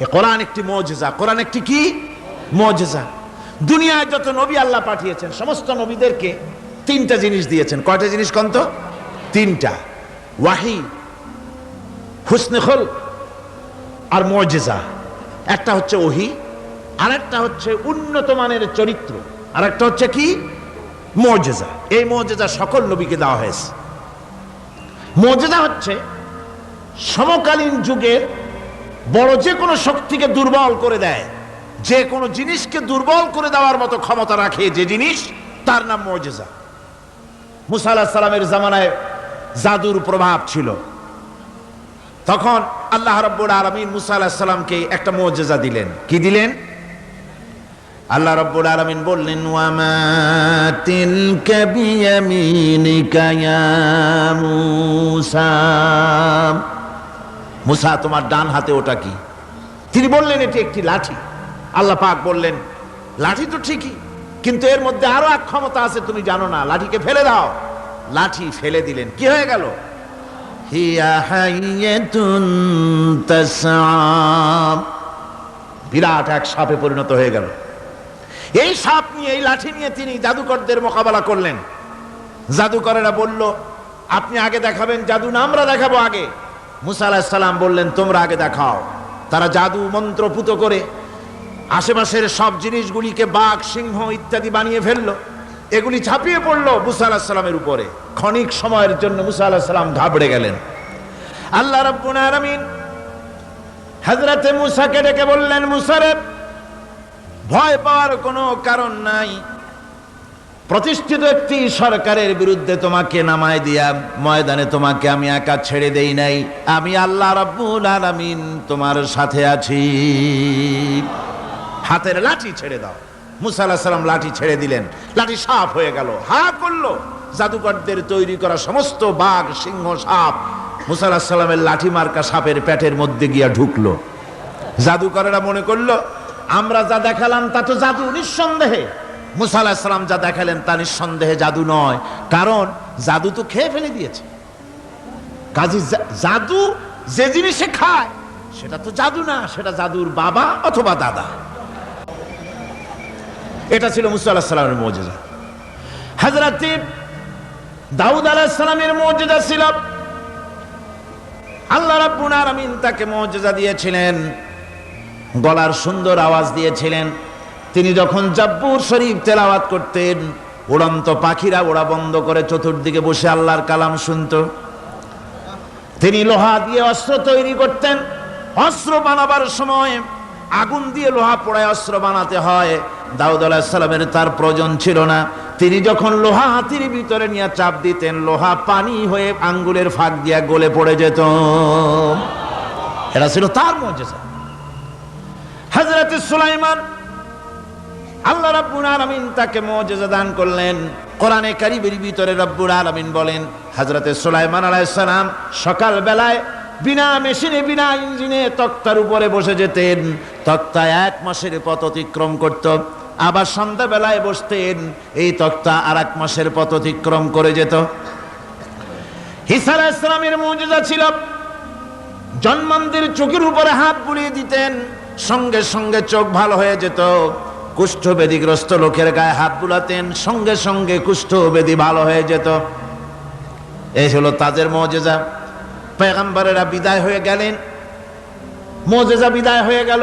এ কোরআন একটি মজেজা। কোরআন একটি কি? মজেজা। দুনিয়ায় যত নবী আল্লাহ পাঠিয়েছেন, সমস্ত নবীদেরকে তিনটা জিনিস দিয়েছেন। কয়টা জিনিস কন্ত তিনটা। ওয়াহি, হুসনে খল আর মজেজা। একটা হচ্ছে ওহি আর একটা হচ্ছে উন্নত মানের চরিত্র। আর একটা হচ্ছে কি? মজেজা। এই মজেজা সকল নবীকে দেওয়া হয়েছে। মজেজা হচ্ছে সমকালীন যুগের বড় যে কোনো শক্তিকে দুর্বল করে দেয়, যে কোনো জিনিসকে দুর্বল করে দেওয়ার মতো ক্ষমতা রাখে যে জিনিস, তার নাম মজেজা। মুসা সালামের জামানায় জাদুর প্রভাব ছিল। তখন আল্লাহ রব্বুল আলমিন মুসা আলাহ সাল্লামকে একটা মজেজা দিলেন। কি দিলেন? আল্লাহ রব্বুল আলমিন বললেন ওয়ামা তিলকা মূসা, তোমার ডান হাতে ওটা কি? তিনি বললেন, এটি একটি লাঠি। আল্লাহ পাক বললেন, লাঠি তো ঠিকই, কিন্তু এর মধ্যে আরও এক ক্ষমতা আছে, তুমি জানো না। লাঠিকে ফেলে দাও। লাঠি ফেলে দিলেন। কি হয়ে গেল? বিরাট এক সাপে পরিণত হয়ে গেল। এই সাপ নিয়ে, এই লাঠি নিয়ে তিনি জাদুকরদের মোকাবেলা করলেন। জাদুকরেরা বলল, আপনি আগে দেখাবেন জাদু না, আমরা দেখাবো আগে। মুসা আলাহিসাল্লাম বললেন, তোমরা আগে দেখাও। তারা জাদু মন্ত্র পুত করে আশেপাশের সব জিনিসগুলিকে বাঘ, সিংহ ইত্যাদি বানিয়ে ফেলল। এগুলি ঝাঁপিয়ে পড়ল মুসা আলাহিসাল্লামের উপরে। ক্ষণিক সময়ের জন্য মুসা আলাহিসাল্লাম ঘাবড়ে গেলেন। আল্লাহ আলামিন হজরতে মুসাকে ডেকে বললেন মুসারে ভয় পাওয়ার কোনো কারণ নাই। প্রতিষ্ঠিত একটি সরকারের বিরুদ্ধে তোমাকে নামায় দিয়া, ময়দানে তোমাকে আমি একা ছেড়ে দেই নাই। আমি আল্লাহ রাব্বুল আলামিন তোমার সাথে আছি। হাতের লাঠি ছেড়ে দাও। মুসা আলাহিসাল্লাম সাল্লাম লাঠি ছেড়ে দিলেন। লাঠি সাপ হয়ে গেল। হা করল। জাদুকরদের তৈরি করা সমস্ত বাঘ, সিংহ, সাপ। মুসা আলাহিসাল্লামের সাল্লামের লাঠি মার্কা সাপের পেটের মধ্যে গিয়া ঢুকলো। জাদুকরেরা মনে করল, আমরা যা দেখালাম তা তো জাদু, নিঃসন্দেহে। মুসা আলাহিসাল্লাম যা দেখালেন তা নিঃসন্দেহে জাদু নয়। কারণ জাদু তো খেয়ে ফেলে দিয়েছে। কাজী জাদু যে জিনিসে খায়, সেটা তো জাদু না, সেটা জাদুর বাবা অথবা দাদা। এটা ছিল মুসা আল্লাহ সাল্লামের হাজরাত দাউদ আলাহ সালামের ছিল, আল্লাহ রাব্বুল আলামিন তাকে মজেজা দিয়েছিলেন, গলার সুন্দর আওয়াজ দিয়েছিলেন। তিনি যখন জাব্বুর শরীফ তেলাওয়াত করতেন, উড়ন্ত পাখিরা ওড়া বন্ধ করে চতুর্দিকে বসে আল্লাহর কালাম শুনত। তিনি লোহা দিয়ে অস্ত্র তৈরি করতেন। অস্ত্র বানাবার সময় আগুন দিয়ে লোহা পোড়ায় অস্ত্র বানাতে হয়। দাউদ আলাহিসাল্লামের তার প্রয়োজন ছিল না। তিনি যখন লোহা হাতির ভিতরে নিয়ে চাপ দিতেন, লোহা পানি হয়ে আঙ্গুলের ফাঁক দিয়া গলে পড়ে যেত। এটা ছিল তার মজেজা হজরত সুলাইমান আল্লাহ রাব্বুল আলামিন তাকে মুজিজা দান করলেন। কোরআনে কারিমের ভিতরে রব্বুল আলামিন বলেন, হযরতে সুলাইমান আলাইহিস সালাম সকাল বেলায় বিনা মেশিনে, বিনা ইঞ্জিনে তক্তার উপরে বসে যেতেন। তক্তা এক মাসের পথ অতিক্রম করত। আবার সন্ধ্যা বেলায় বসতেন, এই তক্তা আর এক মাসের পথ অতিক্রম করে যেত। হিসা আলাইহিস সালামের মুজিজা ছিল জন্মান্দের চোখের উপরে হাত বুলিয়ে দিতেন, সঙ্গে সঙ্গে চোখ ভালো হয়ে যেত। কুষ্ঠবেদীগ্রস্ত লোকের গায়ে হাত বুলাতেন, সঙ্গে সঙ্গে কুষ্ঠবেদী ভালো হয়ে যেত। এই হলো তাদের মজেজা। পেগাম্বারেরা বিদায় হয়ে গেলেন। মজেজা বিদায় হয়ে গেল।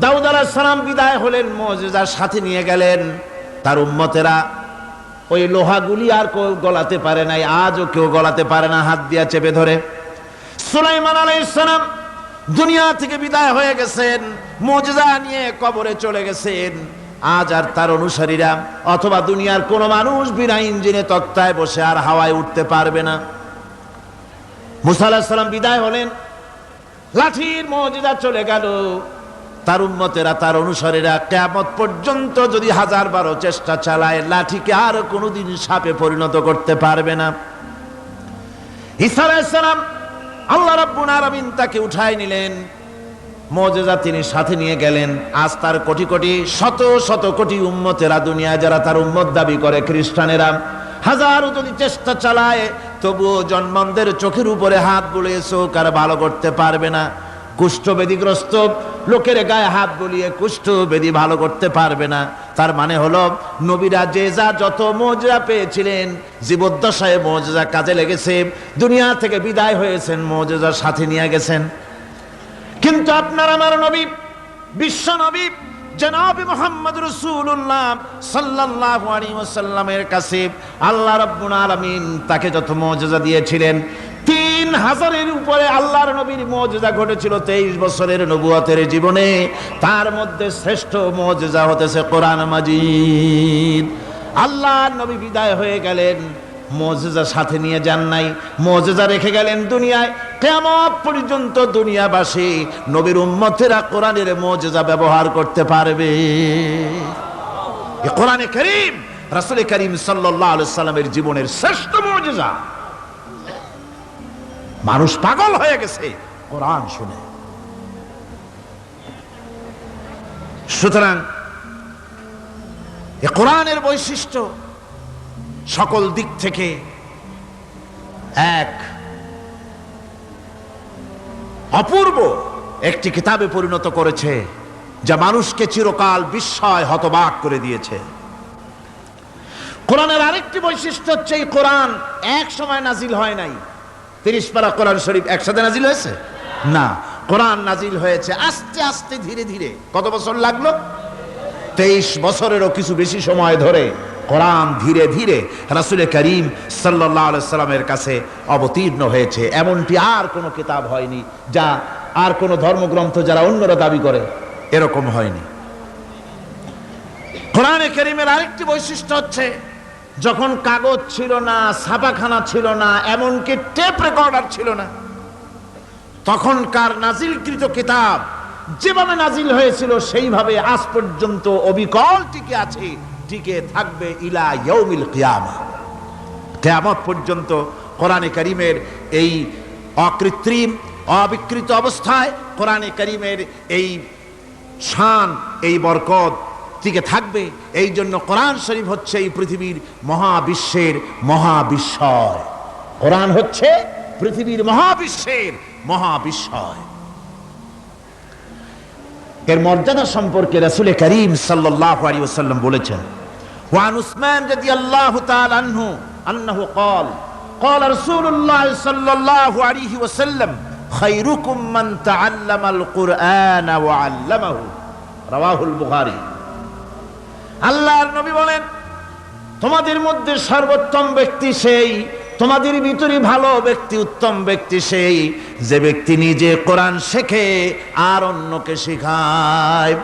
দাউদ আলাহ সালাম বিদায় হলেন মজেজার সাথে নিয়ে গেলেন। তার উম্মতেরা ওই লোহাগুলি আর কেউ গলাতে পারে নাই, আজও কেউ গলাতে পারে না, হাত দিয়া চেপে ধরে। সুলাইমান আলাইসালাম দুনিয়া থেকে বিদায় হয়ে গেছেন মজদা নিয়ে কবরে চলে গেছেন। আজ আর তার অনুসারীরা অথবা দুনিয়ার কোন মানুষ বিনা ইঞ্জিনে তক্তায় বসে আর হাওয়ায় উঠতে পারবে না। মুসা আলাহিসাল্লাম বিদায় হলেন, লাঠির মজদা চলে গেল। তার উম্মতেরা, তার অনুসারীরা কেমত পর্যন্ত যদি হাজার বারো চেষ্টা চালায়, লাঠিকে আর কোনোদিন সাপে পরিণত করতে পারবে না। আলাইহিসসালাম আল্লাহ রাব্বুল আলামিন তাকে উঠায় নিলেন। মজেজা তিনি সাথে নিয়ে গেলেন। আজ তার কোটি কোটি, শত শত কোটি উম্মতেরা দুনিয়ায় যারা তার উম্মত দাবি করে খ্রিস্টানেরা। হাজারো যদি চেষ্টা চালায়, তবুও জন্মদের চোখের উপরে হাত বুলিয়ে চোখ আর ভালো করতে পারবে না। কুষ্ঠবেদীগ্রস্ত লোকের গায়ে হাত বলিয়ে কুষ্ঠবেদী ভালো করতে পারবে না। তার মানে হলো, নবীরা যে যা যত মজা পেয়েছিলেন, জীবদ্দশায় মজা কাজে লেগেছে, দুনিয়া থেকে বিদায় হয়েছেন মজা সাথে নিয়ে গেছেন। কিন্তু আপনার আমার নবী, বিশ্ব নবী, জনাব মোহাম্মদ রসুল্লাহ সাল্লাল্লাহু আলাইহি ওয়াসাল্লামের কাছে আল্লাহ রাব্বুল আলামিন তাকে যত মর্যাদা দিয়েছিলেন তিন হাজারের উপরে আল্লাহর নবীর মর্যাদা ঘটেছিল তেইশ বছরের নবুয়াতের জীবনে। তার মধ্যে শ্রেষ্ঠ মর্যাদা হতেছে কোরআন মাজিদ। আল্লাহর নবী বিদায় হয়ে গেলেন মজেজা সাথে নিয়ে যান নাই। মজেজা রেখে গেলেন দুনিয়ায়। কেমন পর্যন্ত দুনিয়াবাসী নবীর উম্মতেরা কোরআনের মজেজা ব্যবহার করতে পারবে। কোরআনে করিম, রাসূল করিম সাল্লাল্লাহু আলাইহি সাল্লামের জীবনের শ্রেষ্ঠ মজেজা মানুষ পাগল হয়ে গেছে। কোরআন শুনে। সুতরাং কোরআনের বৈশিষ্ট্য সকল দিক থেকে এক। অপূর্ব একটি কিতাবে পরিণত করেছে, যা মানুষকে চিরকাল বিস্ময় হতবাক করে দিয়েছে। কোরআনের আরেকটি বৈশিষ্ট্য হচ্ছে এই কোরআন এক সময় নাজিল হয় নাই। তিরিশ পারা কোরআন শরীফ একসাথে নাজিল হয়েছে? না। কোরআন নাজিল হয়েছে আস্তে আস্তে, ধীরে ধীরে। কত বছর লাগল? তেইশ বছরেরও কিছু বেশি সময় ধরে কোরআন ধীরে ধীরে রাসুল করিম সাল্লাহ সাল্লামের কাছে অবতীর্ণ হয়েছে। এমনটি আর কোনো কিতাব হয়নি যা আর কোনো ধর্মগ্রন্থ যারা অন্যরা দাবি করে এরকম হয়নি। কোরআনে করিমের আরেকটি বৈশিষ্ট্য হচ্ছে যখন কাগজ ছিল না, ছাপাখানা ছিল না, এমনকি টেপ রেকর্ডার ছিল না, তখনকার নাজিলকৃত কিতাব যেভাবে নাজিল হয়েছিল, সেইভাবে আজ পর্যন্ত অবিকল টিকে আছে, টিকে থাকবে ইলা ইয়ৌমিল কিয়ামা। কেয়ামত পর্যন্ত কোরআনে করিমের এই অকৃত্রিম, অবিকৃত অবস্থায় কোরআনে করিমের এই শান, এই বরকত টিকে থাকবে এই জন্য কোরআন শরীফ হচ্ছে এই পৃথিবীর মহাবিশ্বের মহাবিস্ময় কোরআন হচ্ছে পৃথিবীর মহাবিশ্বের মহাবিস্ময় এর মর্যাদা সম্পর্কে রাসূল করিম সাল্লাল্লাহু আলাইহি ওয়াসাল্লাম বলেছেন ওয়ান উসমান রাদিয়াল্লাহু তাআলা আনহু আন্নাহু قال قال رسول الله صلى الله عليه وسلم خيركم من تعلم القرآن وعلمه رواه البخاري আল্লাহর নবী বলেন, তোমাদের মধ্যে সর্বোত্তম ব্যক্তি সেই, তোমাদের ভিতরে ভালো ব্যক্তি, উত্তম ব্যক্তি সেই, যে ব্যক্তি নিজে কোরআন শেখে আর অন্যকে শেখায়।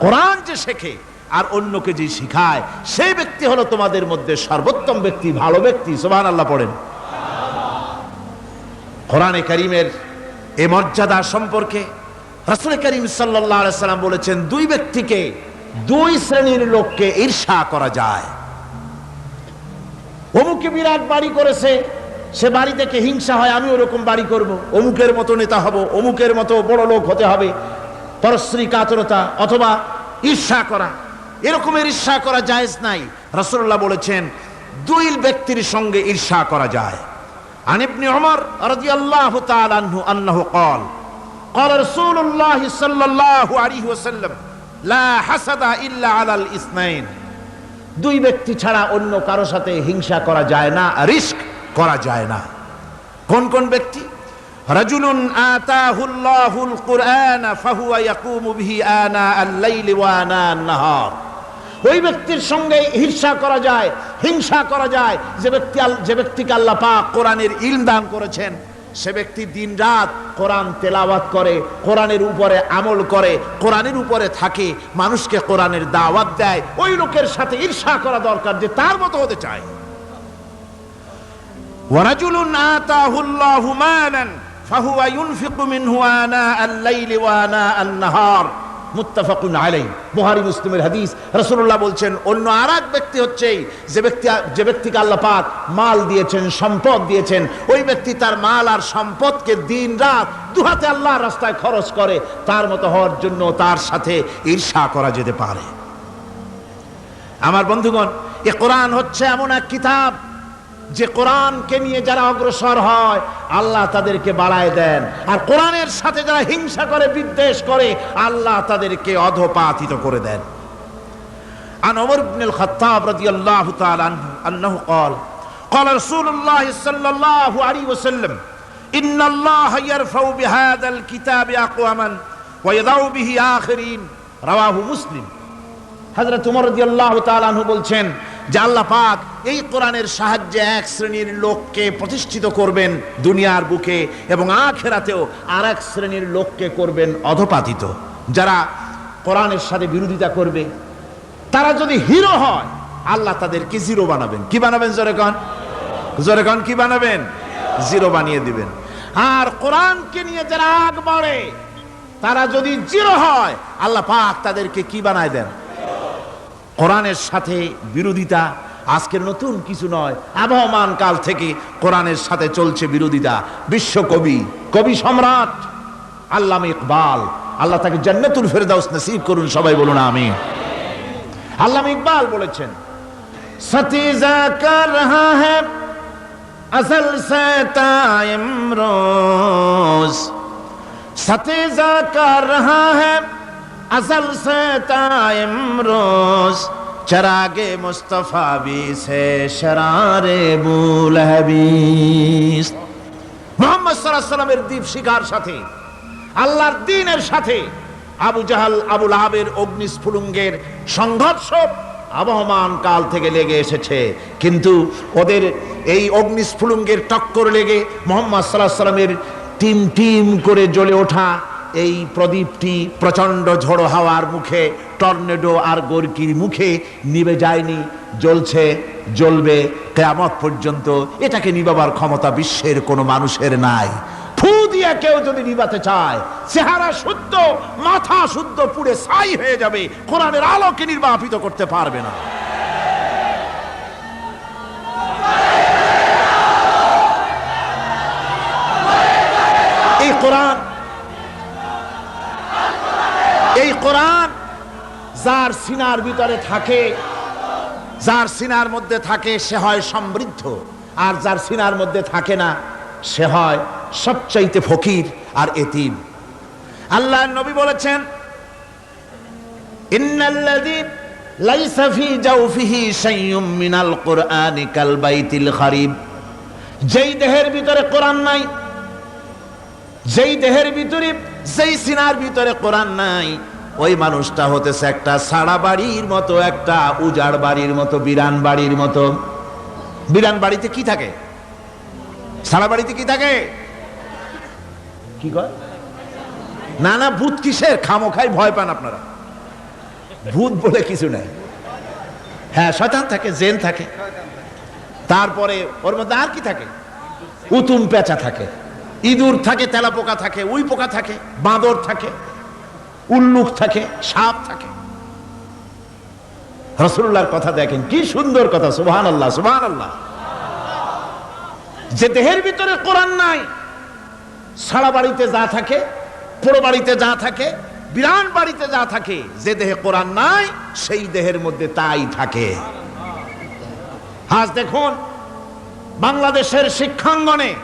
কোরআন যে শেখে আর অন্যকে যে শিখায়, সেই ব্যক্তি হলো তোমাদের মধ্যে সর্বোত্তম ব্যক্তি, ভালো ব্যক্তি। সোহান আল্লাহ পড়েন। কোরআনে করিমের এ মর্যাদা সম্পর্কে রাসুল করিম সাল্লাহ সাল্লাম বলেছেন, দুই ব্যক্তিকে দুই শ্রেণির লোককে ঈর্ষা করা যায়। অমুকে বিরাট বাড়ি করেছে, সে বাড়ি থেকে হিংসা হয় আমি ওরকম বাড়ি করব। অমুকের মতো নেতা হব, অমুকের মতো বড় লোক হতে হবে। পরশ্রী কাতরতা অথবা ঈর্ষা করা। এরকমের ঈর্ষা করা যায় নাই। রসল্লাহ বলেছেন, দুই ব্যক্তির সঙ্গে ঈর্ষা করা যায়। আনিবনি অমর রাজি আল্লাহ তালাহু আল্লাহ কল কল রসুল্লাহ সাল্লাহ আলী ওসাল্লাম লা ইল্লা দুই ব্যক্তি ছাড়া অন্য কারও সাথে হিংসা করা যায় না রিস্ক করা যায় না। কোন কোন ব্যক্তি? রাজুলুন ওই ব্যক্তির সঙ্গে হিংসা করা যায় হিংসা করা যায় যে ব্যক্তি যে ব্যক্তিকে আল্লাহ পাক কোরআনের ইল দান করেছেন। সে ব্যক্তি দিন রাত কোরআন তেলাওয়াত করে কোরআনের উপরে আমল করে কোরআনের উপরে থাকে মানুষকে কোরআনের দাওয়াত দেয় ওই লোকের সাথে ঈর্ষা করা দরকার যে তার মতো হতে চায় ورجل آتاه الله مالا فهو ينفق منه آناء الليل وآناء النهار মুত্তাফাকুন আলাই বুহারি মুসলিমের হাদিস। রাসূলুল্লাহ বলছেন, অন্য আরেক ব্যক্তি হচ্ছে যে ব্যক্তি, যে ব্যক্তিকে আল্লাহ পাক মাল দিয়েছেন, সম্পদ দিয়েছেন, ওই ব্যক্তি তার মাল আর সম্পদকে দিন রাত দুহাতে আল্লাহর রাস্তায় খরচ করে, তার মতো হওয়ার জন্য তার সাথে ঈর্ষা করা যেতে পারে। আমার বন্ধুগণ, এ কোরআন হচ্ছে এমন এক কিতাব যে কোরআনকে নিয়ে যারা অগ্রসর হয় আল্লাহ তাদেরকে বাড়ায় দেন আর কোরআনের সাথে যারা হিংসা করে বিদ্বেষ করে আল্লাহ তাদেরকে অধপাতিত করে দেন عن عمر بن الخطاب رضي الله تعالى عنه أنه قال قال رسول الله صلى الله عليه وسلم إن الله يرفع بهذا الكتاب أقواما ويضع به آخرين رواه مسلم হযরত উমর রাদিয়াল্লাহু তাআলা আনহু বলছেন যে আল্লাহ পাক এই কোরআনের সাহায্যে এক শ্রেণির লোককে প্রতিষ্ঠিত করবেন দুনিয়ার বুকে এবং আখেরাতেও আর এক শ্রেণির লোককে করবেন অধপাতিত। যারা কোরআনের সাথে বিরোধিতা করবে, তারা যদি হিরো হয়, আল্লাহ তাদেরকে জিরো বানাবেন। কি বানাবেন জোরে কন? জোরে কন, কি বানাবেন? জিরো বানিয়ে দিবেন। আর কোরআনকে নিয়ে যারা আগ বাড়ে, তারা যদি জিরো হয়, আল্লাহ পাক তাদেরকে কি বানায় দেন? কোরআনের সাথে বিরোধিতা আজকের নতুন কিছু নয়, আবহমান কাল থেকে কোরআনের সাথে চলছে বিরোধিতা। বিশ্বকবি কবি সম্রাট আল্লাম ইকবাল। আল্লাহ তাকে জান্নাতুল ফেরদাউস নসিব করুন, সবাই বলুন আমি আল্লাম ইকবাল বলেছেন, সতীজা কর রহা হ্যাঁ আসল সতায়ম রোজ সতীজা কর রহা হ্যাঁ असल से ताइम रोज चरागे मुस्तफा भी से शरारे बुल हबीस মোহাম্মদ সাল্লাহ সাল্লামের দ্বীপ শিকার সাথে আল্লাহর দিনের সাথে আবু জাহাল আবুল আহাবের অগ্নিস্ফুলুঙ্গের সংঘর্ষ আবহমান কাল থেকে লেগে এসেছে কিন্তু ওদের এই অগ্নিস্ফুলুঙ্গের টক্কর লেগে মোহাম্মদ সাল্লাহ সাল্লামের টিম টিম করে জ্বলে ওঠা এই প্রদীপটি প্রচণ্ড ঝড়ো হাওয়ার মুখে, টর্নেডো আর গর্কির মুখে নিভে যায়নি, জ্বলছে, জ্বলবে, কেয়ামত পর্যন্ত এটাকে নিবাবার ক্ষমতা বিশ্বের কোনো মানুষের নাই। ফু দিয়ে কেউ যদি নিবাতে চায়, চেহারা শুদ্ধ, মাথা শুদ্ধ, পুড়ে ছাই হয়ে যাবে, কোরআনের আলোকে নির্বাপিত করতে পারবে না। যার সিনার ভিতরে থাকে, যার সিনার মধ্যে থাকে, সে হয় সমৃদ্ধ। আর যার সিনার মধ্যে থাকে না, সে হয় সবচাইতে ফকির আর এতিম। আল্লাহ নবী বলেছেন, ইন্নাল্লাযী লাইসা ফি জাওফিহি শাইয়ুম মিনাল কুরআনি কাল বাইতিল খারিব। যেই দেহের ভিতরে কোরআন নাই, যেই দেহের ভিতরে, যেই সিনার ভিতরে কোরআন নাই ওই মানুষটা হতেছে একটা সাড়া বাড়ির মতো, একটা উজাড় বাড়ির মতো, বিরান বাড়ির মতো। বিরান বাড়িতে কি থাকে? সাড়া বাড়িতে কি থাকে? কি কয়? না না, ভূত কিসের? খামো খাই ভয় পান আপনারা। ভূত বলে কিছু নাই। হ্যাঁ শয়তান থাকে, জেন থাকে। তারপরে ওর মধ্যে আর কি থাকে? উতুম পেঁচা থাকে। ইঁদুর থাকে তেলা পোকা থাকে উই পোকা থাকে, বাঁদর থাকে। উল্লুক থাকে, সাপ থাকে। রসুল্লাহর কথা দেখেন, কি সুন্দর কথা সুবহান আল্লাহ সুবহান আল্লাহ যে দেহের ভিতরে কোরআন নাই, সারা বাড়িতে যা থাকে, পুরো বাড়িতে যা থাকে বিরান বাড়িতে যা থাকে, যে দেহে কোরআন নাই, সেই দেহের মধ্যে তাই থাকে। আজ দেখুন, বাংলাদেশের শিক্ষাঙ্গনে,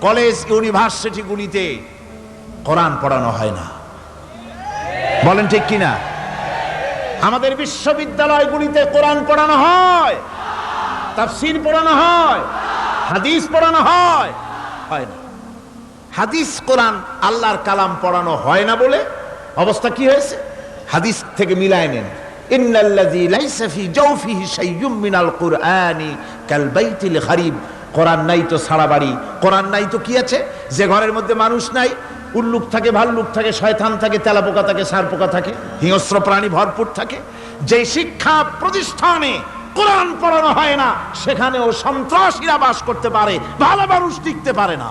কলেজ, ইউনিভার্সিটিগুলিতে কোরআন পড়ানো হয় না। বলেন ঠিক কিনা? আমাদের বিশ্ববিদ্যালয়গুলিতে কোরআন পড়ানো হয়, তাফসির পড়ানো হয়, হাদিস পড়ানো হয় হয় না। হাদিস, কোরআন, আল্লাহর কালাম পড়ানো হয় না বলে অবস্থা কি হয়েছে? হাদিস থেকে মিলায় নেন। কোরআন নাই তো সারা বাড়ি। কোরআন নাই তো কি আছে? যে ঘরের মধ্যে মানুষ নাই উল্লুক থাকে, ভাল্লুক থাকে, শয়তান থাকে, তেলাপোকা থাকে সার পোকা থাকে, হিংস্র প্রাণী ভরপুর থাকে। যে শিক্ষা প্রতিষ্ঠানে কোরআন পড়ানো হয় না, সেখানেও সন্ত্রাসীরা বাস করতে পারে, ভালো মানুষ টিকতে পারে না।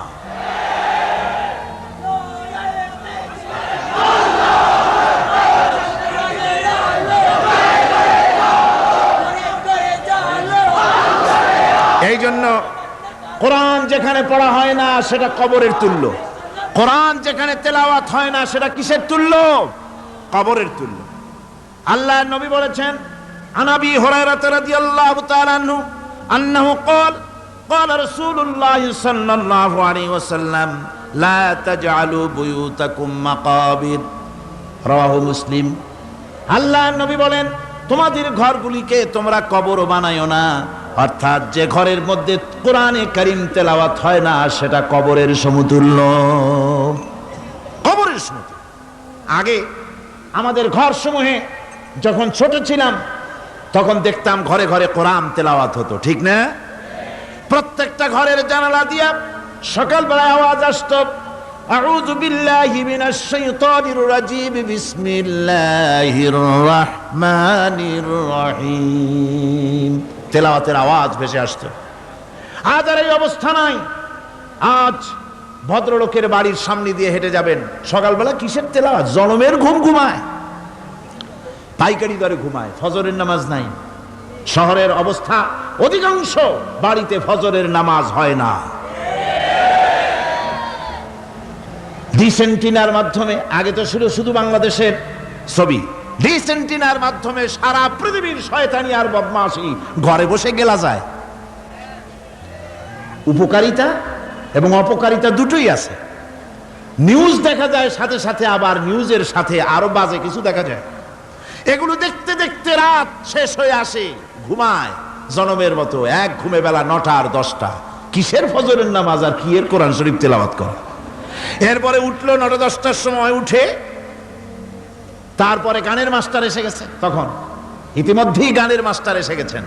এই জন্য কোরআন যেখানে পড়া হয় না, সেটা কবরের তুল্য। কোরআন যেখানে তেলাওয়াত হয় না সেটা কিসের তুল্য কবরের তুল্য আল্লাহ নবী বলেছেন আনাবি হুরায়রা রাদিয়াল্লাহু তাআলা আনহু আন্নাহু قال قال رسول الله صلى الله عليه وسلم لا تجعلوا بيوتكم مقابر رواه মুসলিম আল্লাহ নবী বলেন তোমাদের ঘরগুলিকে তোমরা কবর বানায়ো না অর্থাৎ যে ঘরের মধ্যে কোরআনে কারিম তেলাওয়াত হয় না সেটা কবরের সমতুল্য কবরের সমতুল্য আগে আমাদের ঘর সমূহে যখন ছোট ছিলাম তখন দেখতাম ঘরে ঘরে কোরআন তেলাওয়াত হতো ঠিক না প্রত্যেকটা ঘরের জানালা দিয়া সকালবেলায় আওয়াজ আসতো أعوذ بالله من الشيطان الرجيم بسم الله الرحمن الرحيم তেলাওয়াতের আওয়াজ ভেসে আসতো আজ আর এই অবস্থা নাই। আজ ভদ্রলোকের বাড়ির সামনে দিয়ে হেঁটে যাবেন। সকালবেলা কিসের তেলাওয়াত? জনমের ঘুম ঘুমায়। পাইকারি দরে ঘুমায়। ফজরের নামাজ নাই। শহরের অবস্থা অধিকাংশ বাড়িতে ফজরের নামাজ হয় না। ডিসেন্টিনার মাধ্যমে, আগে তো ছিল শুধু বাংলাদেশের ছবি। ডিসেন্টিনার মাধ্যমে সারা পৃথিবীর শয়তানি আর বদমাশি ঘরে বসে গেলা যায়। উপকারিতা এবং অপকারিতা দুটোই আছে। নিউজ দেখা যায় সাথে সাথে, আবার নিউজের সাথে আরও বাজে কিছু দেখা যায়। এগুলো দেখতে দেখতে রাত শেষ হয়ে আসে, ঘুমায়, জনমের মতো, এক ঘুমে বেলা নটা আর দশটা। কিসের ফজরের নামাজ আর কি এর কোরআন শরীফ তেলাওয়াত করা? এরপরে উঠল নটা দশটার সময়, উঠে তারপরে গানের মাস্টার এসে গেছে। তখন ইতিমধ্যেই গানের মাস্টার এসে গেছেন।